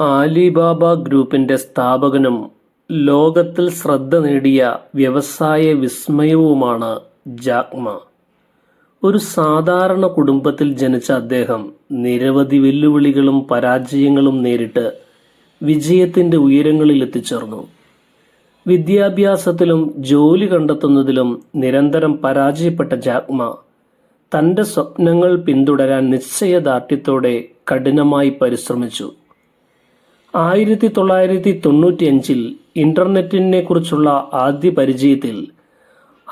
Alibaba ഗ്രൂപ്പിന്റെ സ്ഥാപകനും ലോകത്തിൽ ശ്രദ്ധ നേടിയ വ്യവസായ വിസ്മയവുമാണ് ജാക്മ. ഒരു സാധാരണ കുടുംബത്തിൽ ജനിച്ച അദ്ദേഹം നിരവധി വെല്ലുവിളികളും പരാജയങ്ങളും നേരിട്ട് വിജയത്തിന്റെ ഉയരങ്ങളിൽ എത്തിച്ചേർന്നു. വിദ്യാഭ്യാസത്തിലും ജോലി കണ്ടെത്തുന്നതിലും നിരന്തരം പരാജയപ്പെട്ട ജാക്മ തന്റെ സ്വപ്നങ്ങൾ പിന്തുടരാൻ നിശ്ചയദാർഢ്യത്തോടെ കഠിനമായി പരിശ്രമിച്ചു. ആയിരത്തി തൊള്ളായിരത്തി തൊണ്ണൂറ്റിയഞ്ചിൽ ഇന്റർനെറ്റിനെ കുറിച്ചുള്ള ആദ്യ പരിചയത്തിൽ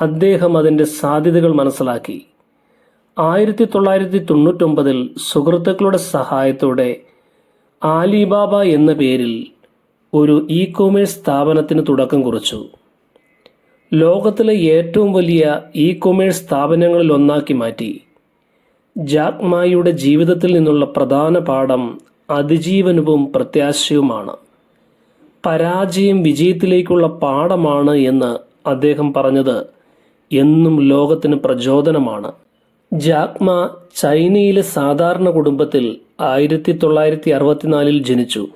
അദ്ദേഹം അതിന്റെ സാധ്യതകൾ മനസ്സിലാക്കി. ആയിരത്തി തൊള്ളായിരത്തി തൊണ്ണൂറ്റൊമ്പതിൽ സുഹൃത്തുക്കളുടെ സഹായത്തോടെ ആലിബാബ എന്ന പേരിൽ ഒരു ഇ കൊമേഴ്സ് സ്ഥാപനത്തിന് തുടക്കം കുറിച്ചു. ലോകത്തിലെ ഏറ്റവും വലിയ ഇ കൊമേഴ്സ് സ്ഥാപനങ്ങളിൽ ഒന്നാക്കി മാറ്റി. ജാക്മായിയുടെ ജീവിതത്തിൽ നിന്നുള്ള പ്രധാന പാഠം അതിജീവനവും പ്രത്യാശയുമാണ്. പരാജയം വിജയത്തിലേക്കുള്ള പാഠമാണ് എന്ന് അദ്ദേഹം പറഞ്ഞത് എന്നും ലോകത്തിന് പ്രചോദനമാണ്. ജാക്മ ചൈനയിലെ സാധാരണ കുടുംബത്തിൽ ആയിരത്തി തൊള്ളായിരത്തി അറുപത്തിനാലിൽ ജനിച്ചു.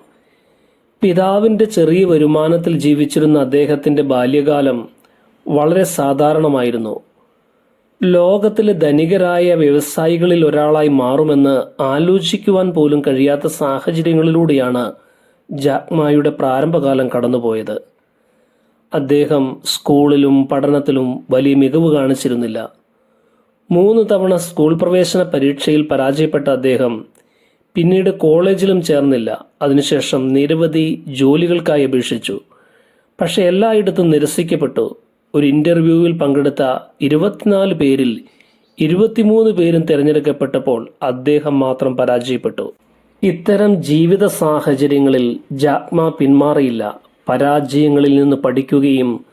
പിതാവിന്റെ ചെറിയ വരുമാനത്തിൽ ജീവിച്ചിരുന്ന അദ്ദേഹത്തിന്റെ ബാല്യകാലം വളരെ സാധാരണമായിരുന്നു. ലോകത്തിലെ ധനികരായ വ്യവസായികളിൽ ഒരാളായി മാറുമെന്ന് ആലോചിക്കുവാൻ പോലും കഴിയാത്ത സാഹചര്യങ്ങളിലൂടെയാണ് ജാക്മായുടെ പ്രാരംഭകാലം കടന്നുപോയത്. അദ്ദേഹം സ്കൂളിലും പഠനത്തിലും വലിയ മികവ് കാണിച്ചിരുന്നില്ല. മൂന്ന് തവണ സ്കൂൾ പ്രവേശന പരീക്ഷയിൽ പരാജയപ്പെട്ട അദ്ദേഹം പിന്നീട് കോളേജിലും ചേർന്നില്ല. അതിനുശേഷം നിരവധി ജോലികൾക്കായി അപേക്ഷിച്ചു. പക്ഷെ എല്ലായിടത്തും നിരസിക്കപ്പെട്ടു. ഒരു ഇന്റർവ്യൂവിൽ പങ്കെടുത്ത ഇരുപത്തിനാല് പേരിൽ ഇരുപത്തിമൂന്ന് പേരും തിരഞ്ഞെടുക്കപ്പെട്ടപ്പോൾ അദ്ദേഹം മാത്രം പരാജയപ്പെട്ടു. ഇത്തരം ജീവിത സാഹചര്യങ്ങളിൽ ജാക്മ പിന്മാറിയില്ല. പരാജയങ്ങളിൽ നിന്ന് പഠിക്കുകയും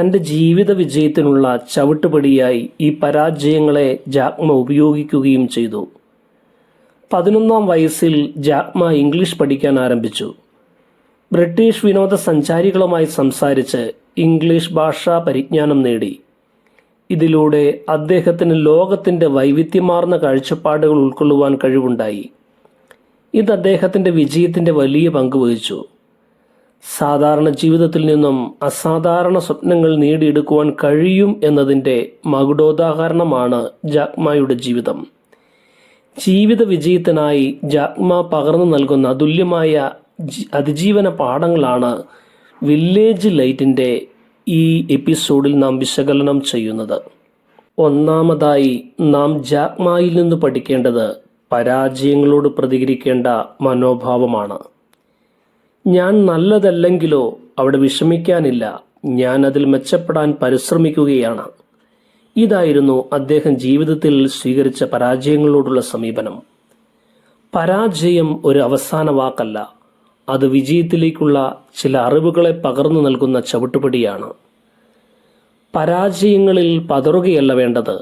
തന്റെ ജീവിത വിജയത്തിനുള്ള ചവിട്ടുപടിയായി ഈ പരാജയങ്ങളെ ജാക്മ ഉപയോഗിക്കുകയും ചെയ്തു. പതിനൊന്നാം വയസ്സിൽ ജാക്മ ഇംഗ്ലീഷ് പഠിക്കാൻ ആരംഭിച്ചു. ബ്രിട്ടീഷ് വിനോദസഞ്ചാരികളുമായി സംസാരിച്ച് ഇംഗ്ലീഷ് ഭാഷാ പരിജ്ഞാനം നേടി. ഇതിലൂടെ അദ്ദേഹത്തിന് ലോകത്തിന്റെ വൈവിധ്യമാർന്ന കാഴ്ചപ്പാടുകൾ ഉൾക്കൊള്ളുവാൻ കഴിവുണ്ടായി. ഇത് അദ്ദേഹത്തിന്റെ വിജയത്തിന്റെ വലിയ പങ്ക് വഹിച്ചു. സാധാരണ ജീവിതത്തിൽ നിന്നും അസാധാരണ സ്വപ്നങ്ങൾ നേടിയെടുക്കുവാൻ കഴിയും എന്നതിന്റെ മകുടോദാഹരണമാണ് ജാക്മയുടെ ജീവിതം. ജീവിത വിജയത്തിനായി ജാക്മ പകർന്നു നൽകുന്ന അതുല്യമായ അതിജീവന പാഠങ്ങളാണ് വില്ലേജ് ലൈറ്റിന്റെ ഈ എപ്പിസോഡിൽ നാം വിശകലനം ചെയ്യുന്നത്. ഒന്നാമതായി നാം ജാക്മായിൽ നിന്ന് പഠിക്കേണ്ടത് പരാജയങ്ങളോട് പ്രതികരിക്കേണ്ട മനോഭാവമാണ്. ഞാൻ നല്ലതല്ലെങ്കിലോ അവിടെ വിഷമിക്കാനില്ല. ഞാൻ അതിൽ മെച്ചപ്പെടാൻ പരിശ്രമിക്കുകയാണ്. ഇതായിരുന്നു അദ്ദേഹം ജീവിതത്തിൽ സ്വീകരിച്ച പരാജയങ്ങളോടുള്ള സമീപനം. പരാജയം ഒരു അവസാന വാക്കല്ല. അത് വിജയത്തിലേക്കുള്ള ചില അറിവുകളെ പകർന്നു നൽകുന്ന ചവിട്ടുപടിയാണ്. പരാജയങ്ങളിൽ പതറുകയല്ല വേണ്ടത്.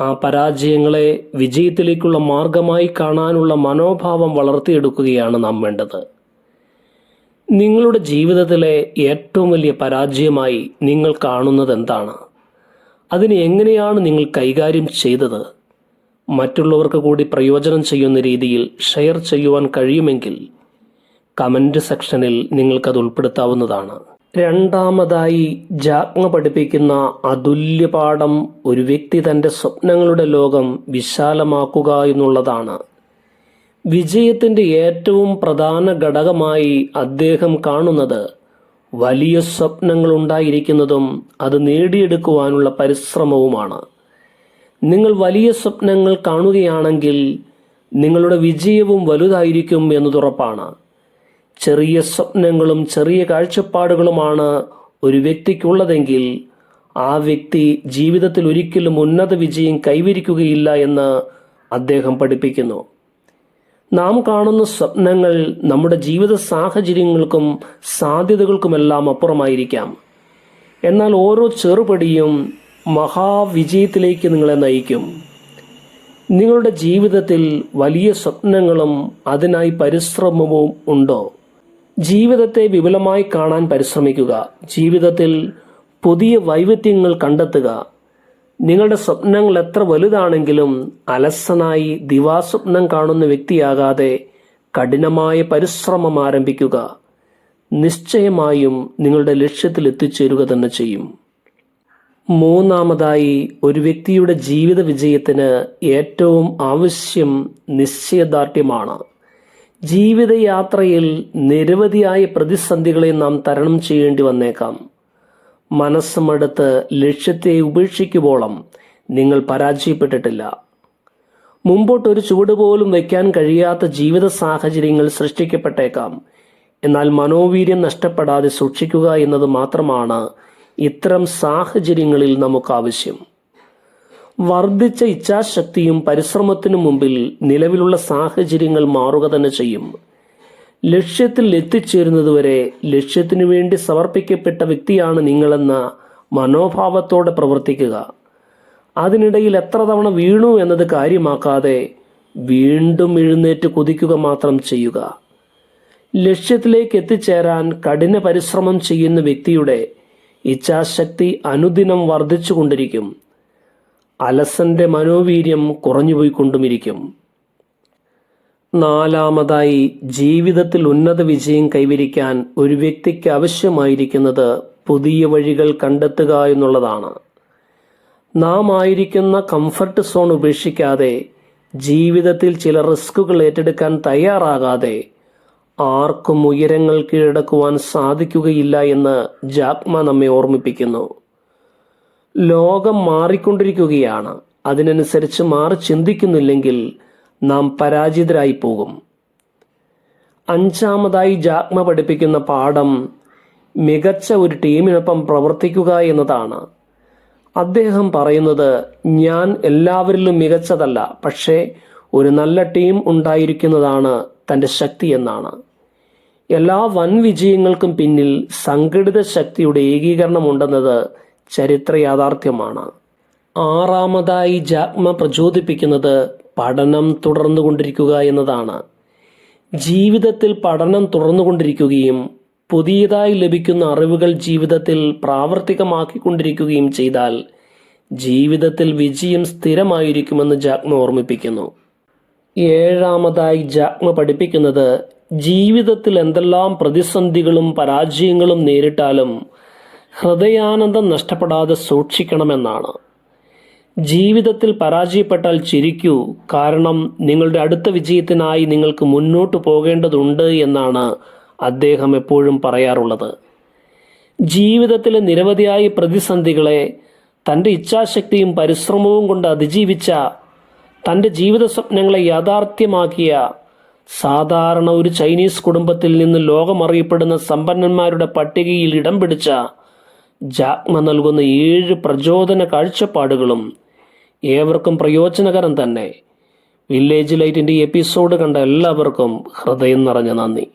ആ പരാജയങ്ങളെ വിജയത്തിലേക്കുള്ള മാർഗമായി കാണാനുള്ള മനോഭാവം വളർത്തിയെടുക്കുകയാണ് നാം വേണ്ടത്. നിങ്ങളുടെ ജീവിതത്തിലെ ഏറ്റവും വലിയ പരാജയമായി നിങ്ങൾ കാണുന്നത് എന്താണ്? അതിനെ എങ്ങനെയാണ് നിങ്ങൾ കൈകാര്യം ചെയ്തത്? മറ്റുള്ളവർക്ക് കൂടി പ്രയോജനം ചെയ്യുന്ന രീതിയിൽ ഷെയർ ചെയ്യുവാൻ കഴിയുമെങ്കിൽ കമന്റ് സെക്ഷനിൽ നിങ്ങൾക്കത് ഉൾപ്പെടുത്താവുന്നതാണ്. രണ്ടാമതായി ജാഗ്ഞ പഠിപ്പിക്കുന്ന അതുല്യ പാഠം ഒരു വ്യക്തി തന്റെ സ്വപ്നങ്ങളുടെ ലോകം വിശാലമാക്കുക എന്നുള്ളതാണ്. വിജയത്തിന്റെ ഏറ്റവും പ്രധാന ഘടകമായി അദ്ദേഹം കാണുന്നത് വലിയ സ്വപ്നങ്ങൾ ഉണ്ടായിരിക്കുന്നതും അത് നേടിയെടുക്കുവാനുള്ള പരിശ്രമവുമാണ്. നിങ്ങൾ വലിയ സ്വപ്നങ്ങൾ കാണുകയാണെങ്കിൽ നിങ്ങളുടെ വിജയവും വലുതായിരിക്കും എന്നതുറപ്പാണ് ചെറിയ സ്വപ്നങ്ങളും ചെറിയ കാഴ്ചപ്പാടുകളുമാണ് ഒരു വ്യക്തിക്കുള്ളതെങ്കിൽ ആ വ്യക്തി ജീവിതത്തിൽ ഒരിക്കലും ഉന്നത വിജയം കൈവരിക്കുകയില്ല എന്ന് അദ്ദേഹം പഠിപ്പിക്കുന്നു. നാം കാണുന്ന സ്വപ്നങ്ങൾ നമ്മുടെ ജീവിത സാഹചര്യങ്ങൾക്കും സാധ്യതകൾക്കുമെല്ലാം അപ്പുറമായിരിക്കാം. എന്നാൽ ഓരോ ചെറുപടിയും മഹാവിജയത്തിലേക്ക് നിങ്ങളെ നയിക്കും. നിങ്ങളുടെ ജീവിതത്തിൽ വലിയ സ്വപ്നങ്ങളും അതിനായി പരിശ്രമവും ഉണ്ടോ? ജീവിതത്തെ വിപുലമായി കാണാൻ പരിശ്രമിക്കുക. ജീവിതത്തിൽ പുതിയ വൈവിധ്യങ്ങൾ കണ്ടെത്തുക. നിങ്ങളുടെ സ്വപ്നങ്ങൾ എത്ര വലുതാണെങ്കിലും അലസനായി ദിവാസ്വപ്നം കാണുന്ന വ്യക്തിയാകാതെ കഠിനമായ പരിശ്രമം ആരംഭിക്കുക. നിശ്ചയമായും നിങ്ങളുടെ ലക്ഷ്യത്തിൽ എത്തിച്ചേരുക തന്നെ ചെയ്യും. മൂന്നാമതായി ഒരു വ്യക്തിയുടെ ജീവിത വിജയത്തിന് ഏറ്റവും ആവശ്യം നിശ്ചയദാർഢ്യമാണ്. ജീവിതയാത്രയിൽ നിരവധിയായ പ്രതിസന്ധികളെ നാം തരണം ചെയ്യേണ്ടി വന്നേക്കാം. മനസ്സുമെടുത്ത് ലക്ഷ്യത്തെ ഉപേക്ഷിക്കുവോളം നിങ്ങൾ പരാജയപ്പെട്ടിട്ടില്ല. മുമ്പോട്ടൊരു ചുവട് പോലും വയ്ക്കാൻ കഴിയാത്ത ജീവിത സാഹചര്യങ്ങൾ സൃഷ്ടിക്കപ്പെട്ടേക്കാം. എന്നാൽ മനോവീര്യം നഷ്ടപ്പെടാതെ സൂക്ഷിക്കുക എന്നത് മാത്രമാണ് ഇത്തരം സാഹചര്യങ്ങളിൽ നമുക്ക് ആവശ്യം വർദ്ധിച്ച ഇച്ഛാശക്തിയും പരിശ്രമത്തിനു മുമ്പിൽ നിലവിലുള്ള സാഹചര്യങ്ങൾ മാറുക തന്നെ ചെയ്യും. ലക്ഷ്യത്തിൽ എത്തിച്ചേരുന്നതുവരെ ലക്ഷ്യത്തിനു വേണ്ടി സമർപ്പിക്കപ്പെട്ട വ്യക്തിയാണ് നിങ്ങളെന്ന മനോഭാവത്തോടെ പ്രവർത്തിക്കുക. അതിനിടയിൽ എത്ര തവണ വീണു എന്നത് കാര്യമാക്കാതെ വീണ്ടും എഴുന്നേറ്റ് കുതിക്കുക മാത്രം ചെയ്യുക. ലക്ഷ്യത്തിലേക്ക് എത്തിച്ചേരാൻ കഠിന പരിശ്രമം ചെയ്യുന്ന വ്യക്തിയുടെ ഇച്ഛാശക്തി അനുദിനം വർദ്ധിച്ചുകൊണ്ടിരിക്കും. അലസന്റെ മനോവീര്യം കുറഞ്ഞുപോയിക്കൊണ്ടുമിരിക്കും. നാലാമതായി ജീവിതത്തിൽ ഉന്നത വിജയം കൈവരിക്കാൻ ഒരു വ്യക്തിക്ക് ആവശ്യമായിരിക്കുന്നത് പുതിയ വഴികൾ കണ്ടെത്തുക എന്നുള്ളതാണ്. നാം ആയിരിക്കുന്ന കംഫർട്ട് സോൺ ഉപേക്ഷിക്കാതെ ജീവിതത്തിൽ ചില റിസ്കുകൾ ഏറ്റെടുക്കാൻ തയ്യാറാകാതെ ആർക്കും ഉയരങ്ങൾ കീഴടക്കുവാൻ സാധിക്കുകയില്ല എന്ന് ജാക്മ നമ്മെ ഓർമ്മിപ്പിക്കുന്നു. ലോകം മാറിക്കൊണ്ടിരിക്കുകയാണ്. അതിനനുസരിച്ച് മാറി ചിന്തിക്കുന്നില്ലെങ്കിൽ നാം പരാജിതരായി പോകും. അഞ്ചാമതായി ജാഗ്മ പഠിപ്പിക്കുന്ന പാഠം മികച്ച ഒരു ടീമിനൊപ്പം പ്രവർത്തിക്കുക എന്നതാണ്. അദ്ദേഹം പറയുന്നത് ഞാൻ എല്ലാവരിലും മികച്ചതല്ല പക്ഷേ ഒരു നല്ല ടീം ഉണ്ടായിരിക്കുന്നതാണ് തന്റെ ശക്തി എന്നാണ്. എല്ലാ വൻ വിജയങ്ങൾക്കും പിന്നിൽ സംഘടിത ശക്തിയുടെ ഏകീകരണമുണ്ടെന്നത് ചരിത്ര യാഥാർത്ഥ്യമാണ്. ആറാമതായി ജാഗ്മ പ്രചോദിപ്പിക്കുന്നത് പഠനം തുടർന്നുകൊണ്ടിരിക്കുക എന്നതാണ്. ജീവിതത്തിൽ പഠനം തുടർന്നുകൊണ്ടിരിക്കുകയും പുതിയതായി ലഭിക്കുന്ന അറിവുകൾ ജീവിതത്തിൽ പ്രാവർത്തികമാക്കിക്കൊണ്ടിരിക്കുകയും ചെയ്താൽ ജീവിതത്തിൽ വിജയം സ്ഥിരമായിരിക്കുമെന്ന് ജാഗ്മ ഓർമ്മിപ്പിക്കുന്നു. ഏഴാമതായി ജാഗ്മ പഠിപ്പിക്കുന്നത് ജീവിതത്തിൽ എന്തെല്ലാം പ്രതിസന്ധികളും പരാജയങ്ങളും നേരിട്ടാലും ഹൃദയാനന്ദം നഷ്ടപ്പെടാതെ സൂക്ഷിക്കണമെന്നാണ്. ജീവിതത്തിൽ പരാജയപ്പെട്ടാൽ ചിരിക്കൂ. കാരണം നിങ്ങളുടെ അടുത്ത വിജയത്തിനായി നിങ്ങൾക്ക് മുന്നോട്ട് പോകേണ്ടതുണ്ട് എന്നാണ് അദ്ദേഹം എപ്പോഴും പറയാറുള്ളത്. ജീവിതത്തിലെ നിരവധിയായ പ്രതിസന്ധികളെ തന്റെ ഇച്ഛാശക്തിയും പരിശ്രമവും കൊണ്ട് അതിജീവിച്ച തന്റെ ജീവിത സ്വപ്നങ്ങളെ യാഥാർത്ഥ്യമാക്കിയ സാധാരണ ഒരു ചൈനീസ് കുടുംബത്തിൽ നിന്ന് ലോകമറിയപ്പെടുന്ന സമ്പന്നന്മാരുടെ പട്ടികയിൽ ഇടം പിടിച്ച ജാക്മ നൽകുന്ന ഏഴ് പ്രചോദന കാഴ്ചപ്പാടുകളും ഏവർക്കും പ്രയോജനകരം തന്നെ. വില്ലേജ് ലൈറ്റിന്റെ എപ്പിസോഡ് കണ്ട എല്ലാവർക്കും ഹൃദയം നിറഞ്ഞ നന്ദി.